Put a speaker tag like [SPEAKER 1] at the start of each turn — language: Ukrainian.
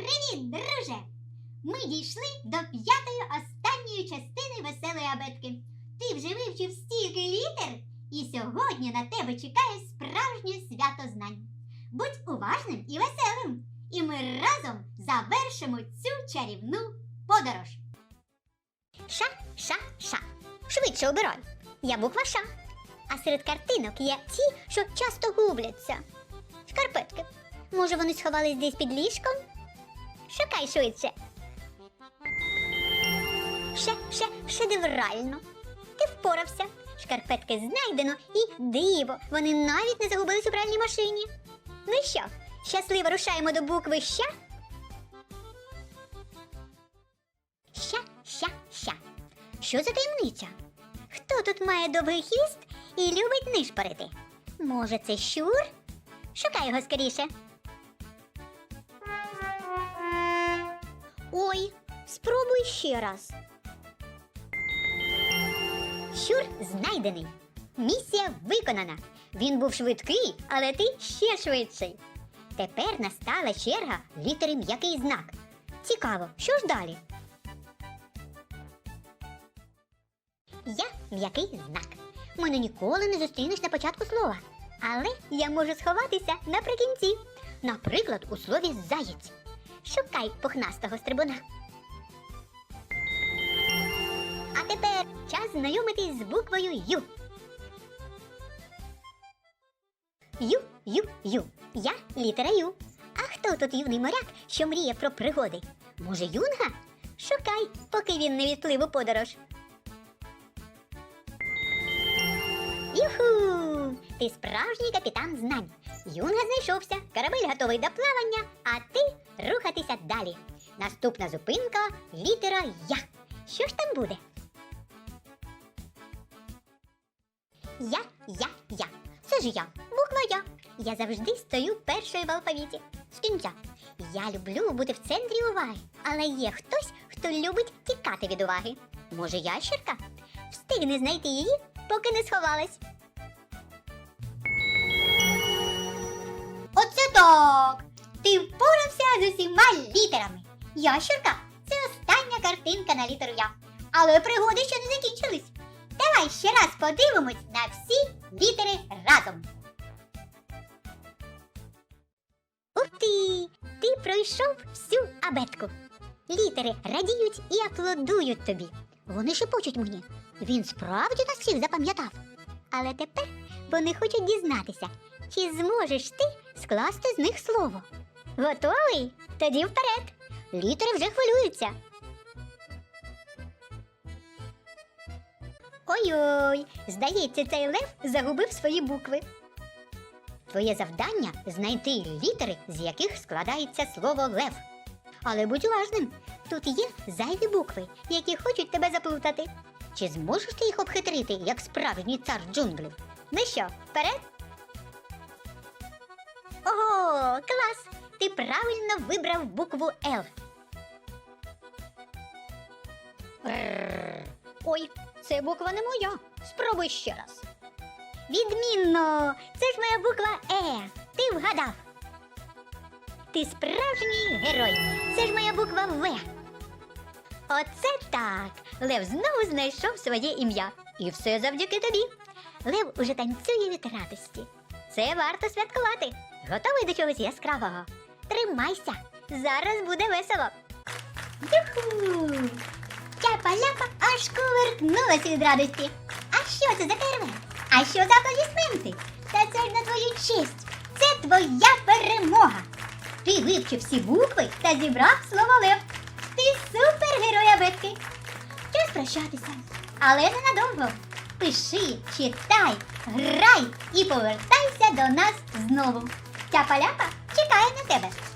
[SPEAKER 1] Привіт, друже! Ми дійшли до п'ятої останньої частини веселої абетки. Ти вже вивчив стільки літер, і сьогодні на тебе чекає справжнє свято знань. Будь уважним і веселим, і ми разом завершимо цю чарівну подорож. Ша, ша, ша. Швидше обирай. Я буква Ша. А серед картинок є ті, що часто губляться. Шкарпетки. Може, вони сховались десь під ліжком? Шукай швидше. Ще, ще, шедеврально. Ти впорався. Шкарпетки знайдено і диво. Вони навіть не загубились у пральній машині. Ну що, щасливо рушаємо до букви Ща? Ща, ща, ща. Що за таємниця? Хто тут має довгий хвіст і любить нишпорити? Може, це щур? Шукай його скоріше. Ой, спробуй ще раз. Щур знайдений. Місія виконана. Він був швидкий, але ти ще швидший. Тепер настала черга літери м'який знак. Цікаво, що ж далі? Я м'який знак. Мене ніколи не зустрінеш на початку слова. Але я можу сховатися наприкінці. Наприклад, у слові заєць. Шукай пухнастого стрибуна. А тепер час знайомитись з буквою Ю. Ю, Ю, Ю. Я літера Ю. А хто тут юний моряк, що мріє про пригоди? Може, юнга? Шукай, поки він не відплив у подорож. Юху! Ти справжній капітан знань. Юнга знайшовся, корабель готовий до плавання, а ти рухатися далі. Наступна зупинка літера Я. Що ж там буде? Я, я, я. Це ж я, буква Я. Я завжди стою першою в алфавіті. З кінця. Я люблю бути в центрі уваги, але є хтось, хто любить тікати від уваги. Може, ящерка? Встигне знайти її, поки не сховалась. Ти впорався з усіма літерами. Ящерка це остання картинка на літеру Я. Але пригоди ще не закінчились. Давай ще раз подивимось на всі літери разом. Ух ти! Ти пройшов всю абетку. Літери радіють і аплодують тобі. Вони шепочуть мені. Він справді нас всіх запам'ятав. Але тепер вони хочуть дізнатися, чи зможеш ти скласти з них слово. Готовий? Тоді вперед. Літери вже хвилюються. Ой-ой, здається, цей лев загубив свої букви. Твоє завдання знайти літери, з яких складається слово лев. Але будь уважним, тут є зайві букви, які хочуть тебе заплутати. Чи зможеш ти їх обхитрити, як справжній цар джунглів? Ну що, вперед? Ого, клас! Ти правильно вибрав букву Л. Ой, це буква не моя. Спробуй ще раз. Відмінно! Це ж моя буква Е. Ти вгадав. Ти справжній герой. Це ж моя буква В. Оце так. Лев знову знайшов своє ім'я. І все завдяки тобі. Лев уже танцює від радості. Це варто святкувати. Готовий до чогось яскравого. Тримайся. Зараз буде весело. Юху! Чапа-ляпа аж кувиркнулася від радості. А що це за фейерверк? А що за аплодисменти? Та це ж на твою честь. Це твоя перемога. Ти вивчив всі букви та зібрав слово лев. Ти супергерой абетки. Час прощатися. Але ненадовго. Пиши, читай, грай і повертайся до нас знову. Ця паляпа чекає на тебе.